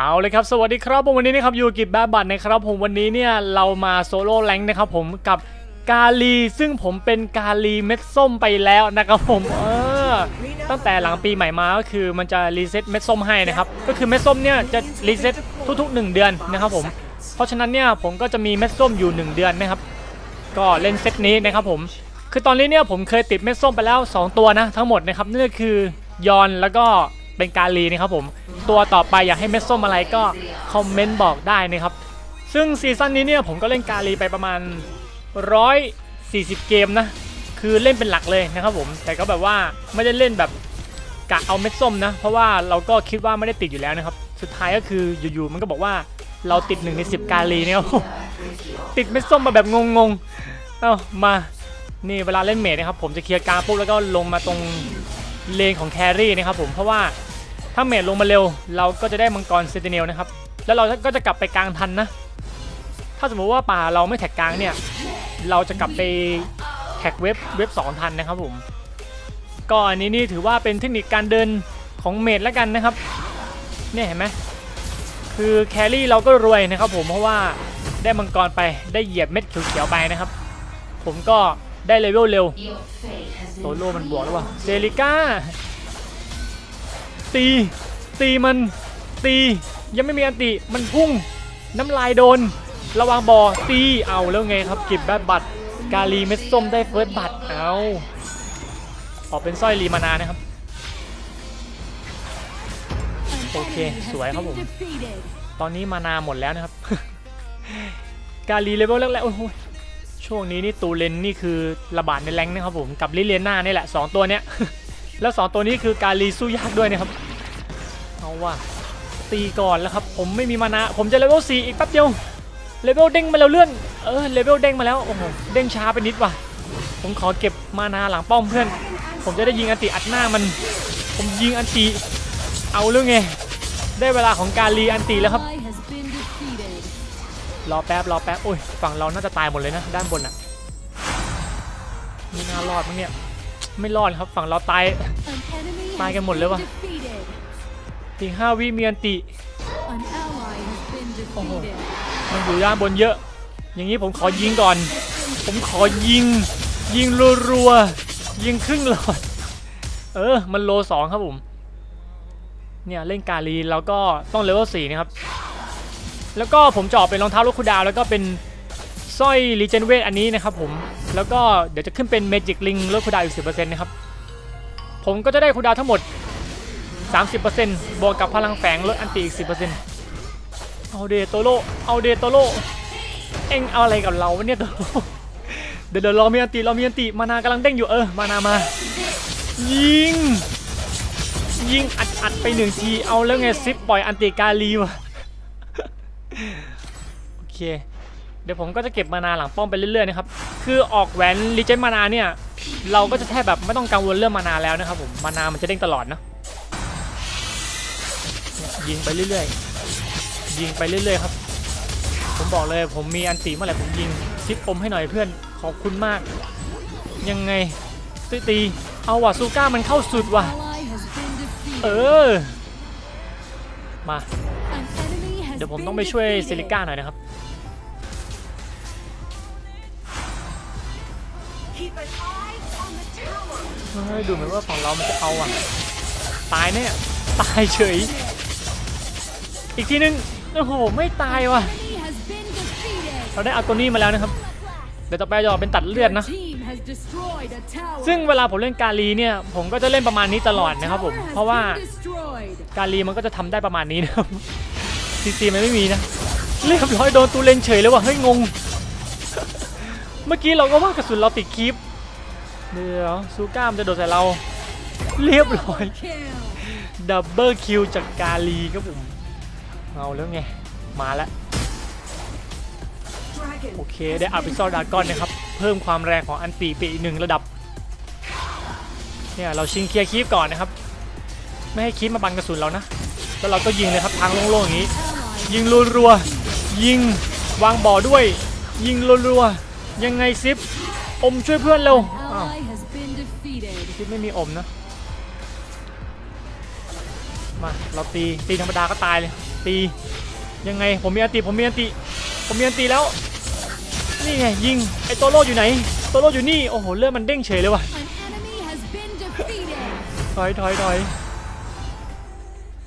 เอาเลยครับ สวัสดีครับผมวันนี้นะครับอยู่กับแบบบัตนะครับผมวันนี้เนี่ยเรามาโซโล่แรงนะครับผมกับกาลี ซึ่งผมเป็นกาลีเม็ดส้มไปแล้วนะครับผมเออตั้งแต่หลังปีใหม่มาก็คือมันจะรีเซ็ตเม็ดส้มให้นะครับก็คือเม็ดส้มเนี่ยจะรีเซ็ตทุกๆ 1 เดือนนะครับผมเพราะฉะนั้นเนี่ยผมก็จะมีเม็ดส้มอยู่ 1 เดือนนะครับ ก็เล่นเซตนี้นะครับผมคือตอนนี้เนี่ยผมเคยติดเม็ดส้มไปแล้ว 2 ตัวนะทั้งหมดนะครับนั่นก็คือยอนแล้วก็เป็นกาลีนะครับผม ตัวต่อไปอยากให้เม็ดส้มอะไรก็คอมเมนต์บอกได้นะครับ ซึ่งซีซั่นนี้เนี่ยผมก็เล่นกาลีไปประมาณ 140 เกมนะ คือเล่นเป็นหลักเลยนะครับผม แต่ก็แบบว่าไม่ได้เล่นแบบกะเอาเม็ดส้มนะ เพราะว่าเราก็คิดว่าไม่ได้ติดอยู่แล้วนะครับ สุดท้ายก็คืออยู่ๆมันก็บอกว่าเราติด1ใน10กาลีเนี่ยติดเม็ดส้มมาแบบงงๆ เอ้ามานี่เวลาเล่นเมดนะครับผมจะเคลียร์การปุ๊บแล้วก็ลงมาตรงเลนของแครี่นะครับผมเพราะว่า ถ้าเมดลงมาเร็ว เราก็จะได้มังกรเซนติเนลนะครับ แล้วเราก็จะกลับไปกลางทันนะ ถ้าสมมติว่าป่าเราไม่แท็กกลางเนี่ย เราจะกลับไปแท็กเว็บเว็บสองทันนะครับผม ก็อันนี้นี่ถือว่าเป็นเทคนิคการเดินของเมดแล้วกันนะครับ เนี่ยเห็นไหมคือแครี่เราก็รวยนะครับผมเพราะว่าได้มังกรไปได้เหยียบเม็ดเขียวๆไปนะครับ ผมก็ได้เลเวลเร็วโซโล่มันบวกแล้ววะเซริก้า ตี ตีมัน ตี ยังไม่มีอันติ มันพุ่ง น้ำลายโดน ระวังบอตี เอาแล้วไงครับเก็บแบบบัตร กาลีเม็ดส้มได้เฟิร์สบัตร เอาออกเป็นสร้อยรีมานานะครับ โอเค สวยครับผม ตอนนี้มานาหมดแล้วนะครับ กาลีเลเวลแรกๆโอ้โหช่วงนี้นี่ตูเลนนี่คือระบาดในแรงนะครับผม กับลิเลน่านี่แหละ 2 ตัวเนี้ย แล้ว 2 ตัวนี้คือกาลีสู้ยากด้วยนะครับเอาว่ะตีก่อนแล้วครับ ผมไม่มีมานาผมจะเลเวล4อีกแป๊บเดียวเลเวลเด้งมาแล้วเลื่อนเออเลเวลเด้งมาแล้วโอ้โหเด้งช้าไปนิดว่ะ ผมขอเก็บมานาหลังป้อมเพื่อน ผมจะได้ยิงอันติอัดหน้ามัน ผมยิงอันติเอาเรื่องไงได้เวลาของการรีอันตีแล้วครับรอแป๊บรอแป๊บโอ้ยฝั่งเราน่าจะตายหมดเลยนะด้านบนอะไม่น่ารอดมั้งเนี่ย ไม่รอดครับฝั่งเราตายตายกันหมดเลยวะตีห้าวิมีอันติโอ้โหมันอยู่ด้านบนเยอะ อย่างนี้ผมขอยิงก่อน ผมขอยิง ยิงรัวๆยิงครึ่งหลอด เออ มันโลสองครับผม เนี่ยเล่นกาลีแล้วก็ต้องเลเวลสี่นะครับ แล้วก็ผมจะออกเป็นรองเท้าลูกคูดาวแล้วก็เป็น สร้อยรีเจนเวทอันนี้นะครับผม แล้วก็เดี๋ยวจะขึ้นเป็นเมจิกลิงลดคูดาวอีกสินะครับ ผมก็จะได้คูดาวทั้งหมด 30%บวกกับพลังแฝงลดอันตีอีก 10%เอาเดโตโลเอาเดโตโลเอ็งเอาอะไรกับเราเนี่ยโตโลเดี๋ยวเดี๋ยวเรามีอันตีเรามีอันตีมานากำลังเด้งอยู่เออมานามา ยิง ยิงอัดอัดไปหนึ่งทีเอาแล้วไงซิปปล่อยอันติกาลีวะโอเค เดี๋ยวผมก็จะเก็บมานาหลังป้อมไปเรื่อยๆนะครับ คือออกแหวนรีเจนมานาเนี่ย เราก็จะแทบแบบไม่ต้องกังวลเรื่องมานาแล้วนะครับผมมานามันจะเด้งตลอดนะเนี่ยยิงไปเรื่อยๆ ยิงไปเรื่อยๆครับ ผมบอกเลยผมมีอันติเมื่อไหร่ผมยิงซิปอมให้หน่อยเพื่อนขอบคุณมาก ยังไงตีตีเอาว่ะซูก้ามันเข้าสุดว่ะ เออ มา เดี๋ยวผมต้องไปช่วยซิลิก้าหน่อยนะครับ เฮ้ยดูเหมือนว่าฝั่งเรามันจะเอาอะ ตายเนี่ยตายเฉย อีกทีนึง โอ้โห ไม่ตายว่ะ เราได้เอาตัวนี้มาแล้วนะครับ เดี๋ยวต่อไปจะออกเป็นตัดเลือดนะ ซึ่งเวลาผมเล่นกาลีเนี่ย ผมก็จะเล่นประมาณนี้ตลอดนะครับผม เพราะว่าการีมันก็จะทำได้ประมาณนี้นะครับซีซีมันไม่มีนะเรียบร้อยโดนตูเลนเฉยเลยว่ะ เฮ้ยงง เมื่อกี้เราก็ว่ากระสุนเราติดคลิป เดี๋ยวซูก้ามจะโดนใส่เรา เรียบร้อย ดับเบิลคิวจากกาลีครับผม เอาแล้วไง มาแล้วโอเค ได้อาร์พิซอลดากอนนะครับ เพิ่มความแรงของอันตีไปอีกหนึ่งระดับ เนี่ยเราชิงเคลียร์คีฟก่อนนะครับ ไม่ให้คีฟมาบังกระสุนเรานะ แล้วเราก็ยิงเลยครับทางโล่งๆอย่างนี้ ยิงรัวๆยิงวางบ่อด้วย ยิงรัวๆยังไงซิปอมช่วยเพื่อนเร็ว อ้าวซิปไม่มีอมนะ มาเราตีตีธรรมดาก็ตายเลย ตียังไงผมมีอันติผมมีอันติผมมีอันติแล้วนี่ไงยิงไอโตโร่อยู่ไหนโตโร่อยู่นี่โอ้โหเลือดมันเด้งเฉยเลยว่ะ An enemy has been defeated. ถอยถอยถอย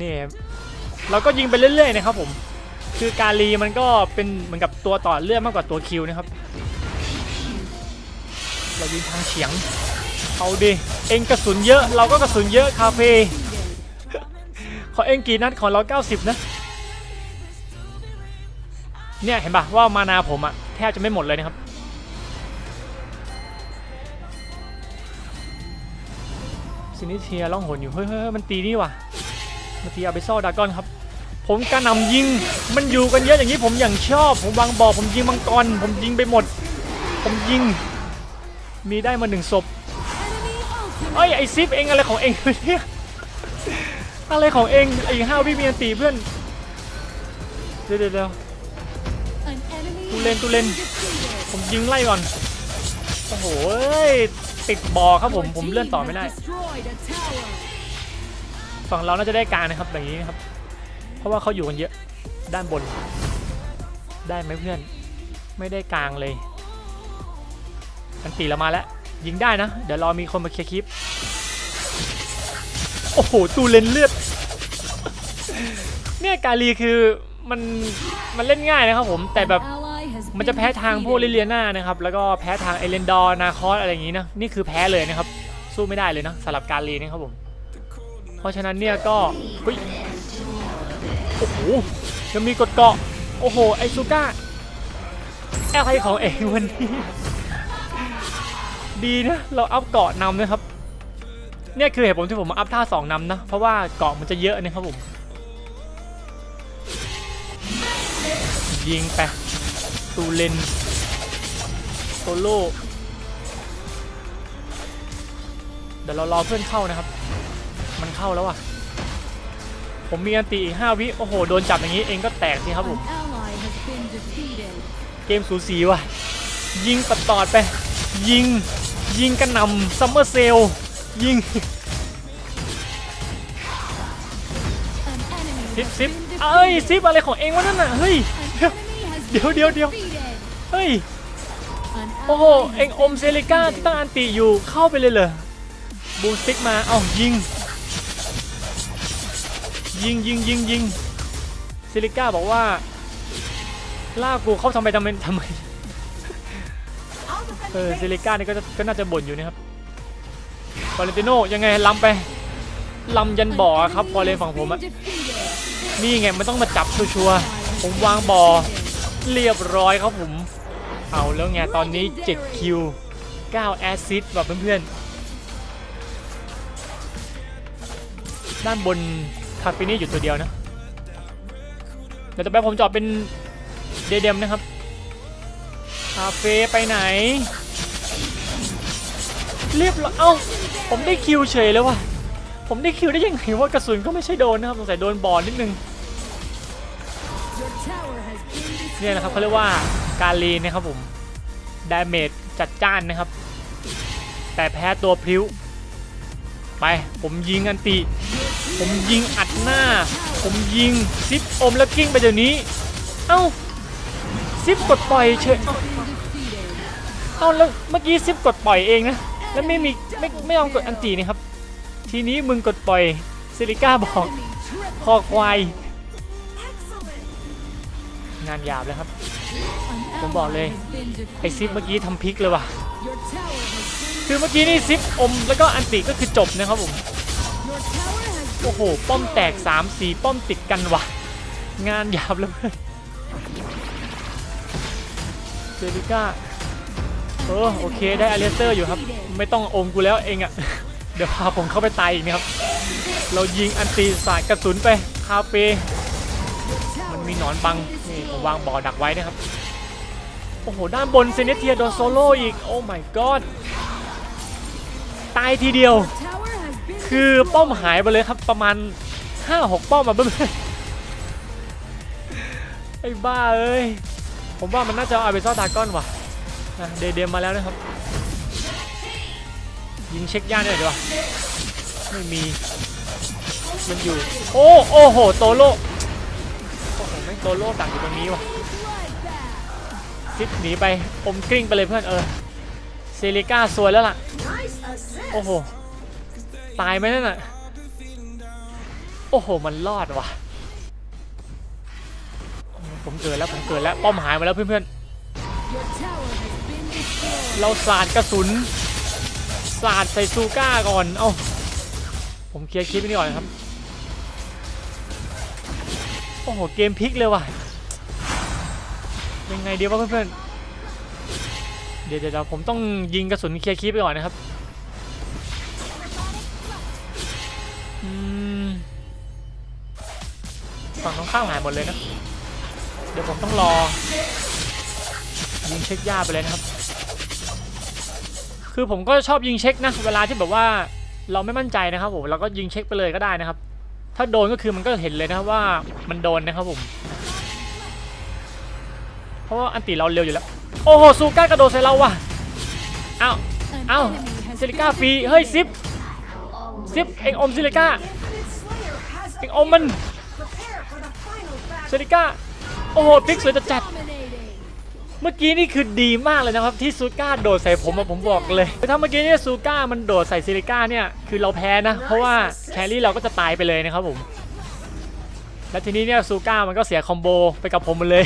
นี่เราก็ยิงไปเรื่อยๆนะครับผม คือกาลีมันก็เป็นเหมือนกับตัวต่อเลือดมากกว่าตัวคิวนะครับ เรายิงทางเฉียง เอาดิ เองกระสุนเยอะ เราก็กระสุนเยอะคาเฟ่ขอเองกี่นัดของเรา 90 นะ เนี่ยเห็นปะว่ามานาผมอะแทบจะไม่หมดเลยนะครับ ซินิเทียล่องหนอยู่ เฮ้ยเฮ้ยเฮ้ยมันตีนี่ว่ะมันตีอาเบซอดากอนครับ ผมกระหน่ำยิง มันอยู่กันเยอะอย่างนี้ผมอย่างชอบ ผมวางบอผมยิงมังกร ผมยิงไปหมด ผมยิง มีได้มาหนึ่งศพเอ้ยไอซิปเองอะไรของเองเนี่ยอะไรของเองไอห้าวพี่มีอันตีเพื่อนเดี๋ยวเดี๋ยวเดี๋ยว An enemy Tu lên, has tu lên. been defeated. ผมยิงไล่ก่อนโอ้โห้ติดบอครับผมผมเลื่อนต่อไม่ได้ฝั่งเราน่าจะได้กลางนะครับอย่างนี้นะครับเพราะว่าเขาอยู่กันเยอะด้านบน ได้ไหมเพื่อน ไม่ได้กลางเลย อันตีเรามาแล้ว ยิงได้นะ เดี๋ยวรอมีคนมาเคลียร์คลิป โอ้โห ตูเลนเลือด เนี่ยกาลีคือมันมันเล่นง่ายนะครับผม แต่แบบมันจะแพ้ทางพวกลิเลียนานะครับ แล้วก็แพ้ทางเอเลนดอร์นาคอสอะไรอย่างนี้นะ นี่คือแพ้เลยนะครับ สู้ไม่ได้เลยนะสำหรับการลีนะครับผม เพราะฉะนั้นเนี่ยก็โอ้โหยังมีกดเกาะ โอ้โห ไอซูก้าอะไรของเองวันนี้ ดีนะเราอัพเกาะนำนะครับเนี่ยคือเหตุผลที่ผมมาอัพท่าสองนำนะเพราะว่าเกาะมันจะเยอะนะครับผมยิงไปตูเลนโซโล่เดี๋ยวเรารอเพื่อนเข้านะครับ มันเข้าแล้วอะ ผมมีอันตีอีก5วิ โอ้โห โดนจับอย่างนี้เองก็แตกสิครับผม An ally has been defeated. เกมสูสีว่ะ ยิงตัดตอดไป ยิง ยิงกระหน่ำซัมเมอร์เซลยิง An enemy ซิป has ซิป been เอ้ย defeated. ซิปอะไรของเองวะนั่นน่ะเฮ้ย An enemy has เดี๋ยว been เดี๋ยวเดี๋ยว defeated. เฮ้ย An โอ้โห ally เอง has อมเซลิก้าตั้งอันติอยู่เข้าไปเลยเหรอบูสติกมาเอ้ายิง ยิงยิงยิงยิงเซลิก้าบอกว่าล่ากูเข้าทำไมทำไมทำไม เออเซลิก้านี่ก็จะก็น่าจะบ่นอยู่นะครับฟอเรนติโนยังไงล้ำไปล้ำยันบ่อครับฟอเรนฝั่งผมอะนี่ไงมันต้องมาจับชัวร์ๆผมวางบ่อเรียบร้อยครับผม เอาแล้วไงตอนนี้7คิว9แอซิสต์แบบเพื่อนๆ ด้านบนคาเฟนี่อยู่ตัวเดียวนะเดี๋ยวต่อไปผมจอดเป็นเดเดมนะครับคาเฟ่ไปไหน เรียบร้อยเอ้าผมได้คิวเฉยเลยว่ะผมได้คิวได้ยังไงว่ากระสุนก็ไม่ใช่โดนนะครับสงสัยโดนบอลนิดนึงเนี่ยนะครับเขาเรียกว่าการลีนนะครับผมดาเมจจัดจ้านนะครับ แต่แพ้ตัวพริ้ว ไปผมยิงอันติ ผมยิงอัดหน้า ผมยิงซิปอมแล้วกิ้งไปเดี๋ยวนี้ เอ้าซิปกดปล่อยเฉยเอ้า defeated. เอ้าแล้วเมื่อกี้ซิปกดปล่อยเองนะ แล้วไม่มีไม่ไม่ยอมกดอันตินี่ครับ ทีนี้มึงกดปล่อยซิลิก้าบอกคอควายงานหยาบเลยครับ ผมบอกเลยไอซิปเมื่อกี้ทำพลิกเลยว่ะ คือเมื่อกี้นี่ซิปอมแล้วก็อันติก็คือจบนะครับผม โอ้โห ป้อมแตก 3 4 ป้อมติดกันว่ะ งานหยาบเลยเพื่อนเจลิก้า เออโอเคได้อเลสเตอร์อยู่ครับ ไม่ต้องอมกูแล้วเองอะ่ะ เดี๋ยวพาผมเข้าไปตายอีกนะครับ เรายิงอันตีสาดกระสุนไปคาเฟ่มันมีหนอนบังนี่ผมวางบ่อดักไว้นะครับ โอ้โห ด้านบนเซเนเทียโดนโซโลอีก โอ้ my god ตายทีเดียว คือป้อมหายไปเลยครับประมาณ 5-6 ป้อมมาเพื่อนๆไอ้บ้าเอ้ยผมว่ามันน่าจะเอาอาเบซ่าดากอนว่ะ อะเดเดมมาแล้วนะครับ ยิงเช็คย่านได้หน่อยดีกว่าไม่มี มันอยู่ โอ้โอ้โห โตโลโซโล่ดักอยู่ตรงนี้ว่ะซิดหนีไป อมกลิ้งไปเลยเพื่อนเออเซริก้าสวยแล้วล่ะ โอ้โห ตายไหมนั่นน่ะ โอ้โห มันรอดว่ะ ผมเกิดแล้ว ผมเกิดแล้ว ป้อมหายมาแล้วเพื่อนๆ เราสาดกระสุนสาดใส่ซูก้าก่อน เอ้า ผมเคลียร์คลิปนี้ก่อนครับ โอ้โห เกมพลิกเลยว่ะ ยังไงเดียวะเพื่อนๆ เดี๋ยวเดี๋ยวผมต้องยิงกระสุนเคลียร์คลิปไปก่อนนะครับอืมฝั่งตรงข้ามหายหมดเลยนะ เดี๋ยวผมต้องรอยิงเช็คหญ้าไปเลยนะครับ คือผมก็ชอบยิงเช็คนะเวลาที่แบบว่าเราไม่มั่นใจนะครับผมเราก็ยิงเช็คไปเลยก็ได้นะครับ ถ้าโดนก็คือมันก็เห็นเลยนะครับว่ามันโดนนะครับผม เพราะว่าอันติเราเร็วอยู่แล้ว โอ้โหซูก้ากระโดดใส่เราว่ะอ้าวอ้าวซิลิก้าฟรีเฮ้ยซิปซิปเอ็งอมซิลิก้าเอ็งอมมันซิลิก้าโอ้โหพิกสวยจัดจัด เมื่อกี้นี่คือดีมากเลยนะครับที่ซูก้าโดดใส่ผมอะผมบอกเลยถ้าเมื่อกี้เนี่ยซูก้ามันโดดใส่ซิลิก้าเนี่ยคือเราแพ้นะ เพราะว่าแครี่เราก็จะตายไปเลยนะครับผมแล้วทีนี้เนี่ยซูก้ามันก็เสียคอมโบไปกับผมหมันเลย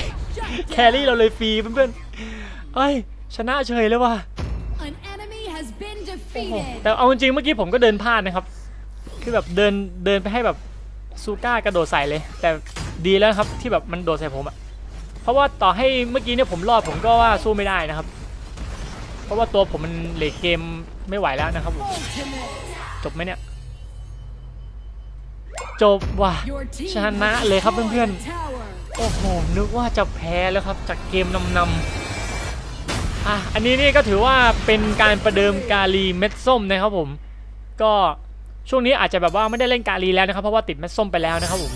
แครี่เราเลยฟรีเพื่อนๆเอ้ยชนะเฉยเลยว่ะ An enemy has been โอ้โห defeated. แต่เอาจริงๆเมื่อกี้ผมก็เดินพลาดนะครับ คือแบบเดินเดินไปให้แบบซูก้ากระโดดใส่เลย แต่ดีแล้วครับที่แบบมันโดดใส่ผมอะ เพราะว่าต่อให้เมื่อกี้เนี่ยผมรอดผมก็ว่าสู้ไม่ได้นะครับ เพราะว่าตัวผมมันเลทเกมไม่ไหวแล้วนะครับผม Ultimate. จบไหมเนี่ย จบว่ะ Your team ชนะเลยครับ destroyed เพื่อน a tower. ๆโอ้โห นึกว่าจะแพ้แล้วครับจากเกมนำนำๆอะอันนี้นี่ก็ถือว่าเป็นการประเดิมกาลีเม็ดส้มนะครับผม ก็ช่วงนี้อาจจะแบบว่าไม่ได้เล่นกาลีแล้วนะครับ เพราะว่าติดเม็ดส้มไปแล้วนะครับผม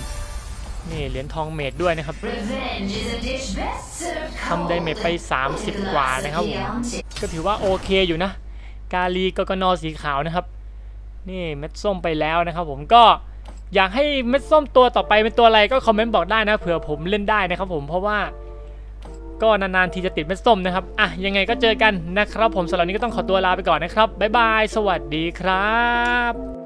นี่เหรียญทองเมดด้วยนะครับ Revenge is a dish best served ทำไดเมจไป 30 กว่านะครับผมก็ถือว่าโอเคอยู่นะ กาลีกกนสีขาวนะครับ นี่เม็ดส้มไปแล้วนะครับผมก็อยากให้เม็ดส้มตัวต่อไปเป็นตัวอะไรก็คอมเมนต์บอกได้นะเผื่อผมเล่นได้นะครับผมเพราะว่าก็นานๆทีจะติดเม็ดส้มนะครับอะยังไงก็เจอกันนะครับ ผมสำหรับวันนี้ก็ต้องขอตัวลาไปก่อนนะครับบ๊ายบายสวัสดีครับ